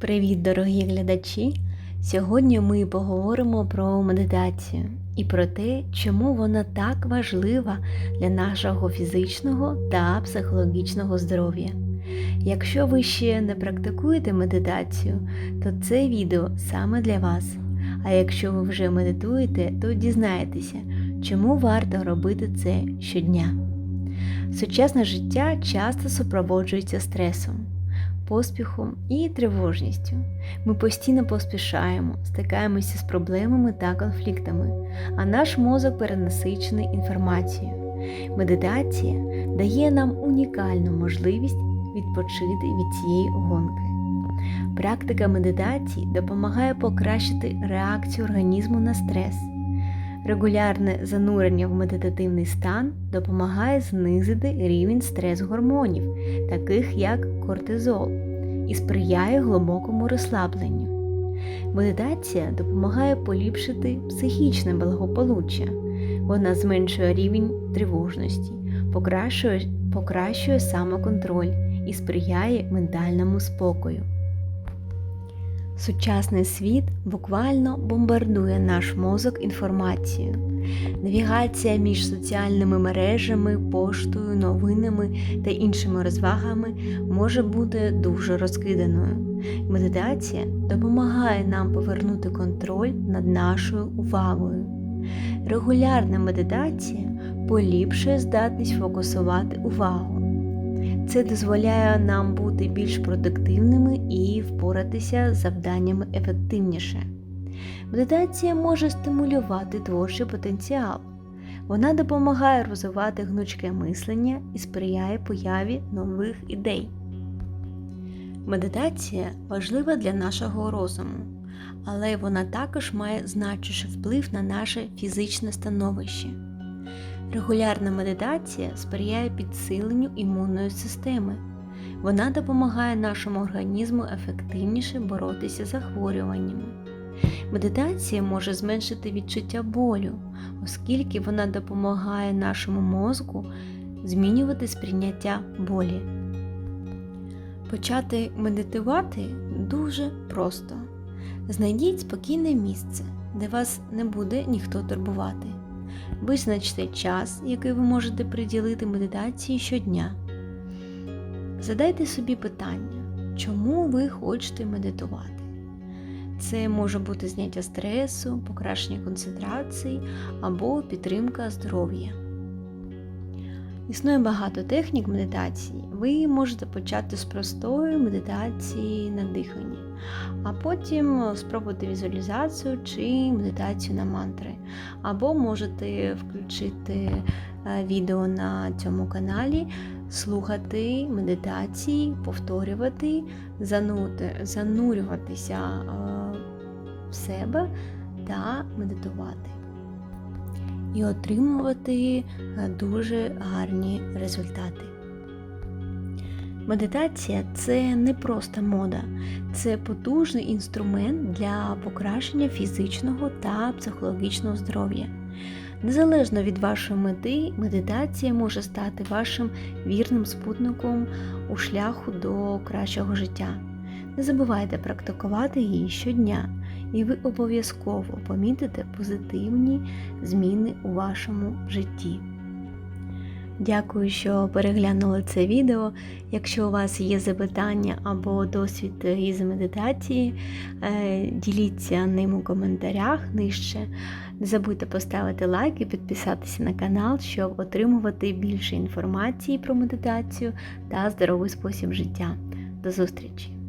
Привіт, дорогі глядачі! Сьогодні ми поговоримо про медитацію і про те, чому вона так важлива для нашого фізичного та психологічного здоров'я. Якщо ви ще не практикуєте медитацію, то це відео саме для вас. А якщо ви вже медитуєте, то дізнаєтеся, чому варто робити це щодня. Сучасне життя часто супроводжується стресом поспіхом і тривожністю. Ми постійно поспішаємо, стикаємося з проблемами та конфліктами, а наш мозок перенасичений інформацією. Медитація дає нам унікальну можливість відпочити від цієї гонки. Практика медитації допомагає покращити реакцію організму на стрес. Регулярне занурення в медитативний стан допомагає знизити рівень стрес-гормонів, таких як кортизол, і сприяє глибокому розслабленню. Медитація допомагає поліпшити психічне благополуччя, вона зменшує рівень тривожності, покращує, покращує самоконтроль і сприяє ментальному спокою. Сучасний світ буквально бомбардує наш мозок інформацією. Навігація між соціальними мережами, поштою, новинами та іншими розвагами може бути дуже розкиданою. Медитація допомагає нам повернути контроль над нашою увагою. Регулярна медитація поліпшує здатність фокусувати увагу. Це дозволяє нам бути більш продуктивними і впоратися з завданнями ефективніше. Медитація може стимулювати творчий потенціал. Вона допомагає розвивати гнучке мислення і сприяє появі нових ідей. Медитація важлива для нашого розуму, але вона також має значущий вплив на наше фізичне становище. Регулярна медитація сприяє підсиленню імунної системи. Вона допомагає нашому організму ефективніше боротися з захворюваннями. Медитація може зменшити відчуття болю, оскільки вона допомагає нашому мозку змінювати сприйняття болі. Почати медитувати дуже просто. Знайдіть спокійне місце, де вас не буде ніхто турбувати. Визначте час, який ви можете приділити медитації щодня. Задайте собі питання, чому ви хочете медитувати. Це може бути зняття стресу, покращення концентрації або підтримка здоров'я. Існує багато технік медитації. Ви можете почати з простої медитації на диханні, а потім спробувати візуалізацію чи медитацію на мантри. Або можете включити е, відео на цьому каналі, слухати медитації, повторювати, занурюватися е, в себе та медитувати і отримувати е, дуже гарні результати. Медитація це не просто мода, це потужний інструмент для покращення фізичного та психологічного здоров'я. Незалежно від вашої мети, медитація може стати вашим вірним спутником у шляху до кращого життя. Не забувайте практикувати її щодня, і ви обов'язково помітите позитивні зміни у вашому житті. Дякую, що переглянули це відео. Якщо у вас є запитання або досвід із медитації, е, діліться ним у коментарях нижче. Не забудьте поставити лайк і підписатися на канал, щоб отримувати більше інформації про медитацію та здоровий спосіб життя. До зустрічі!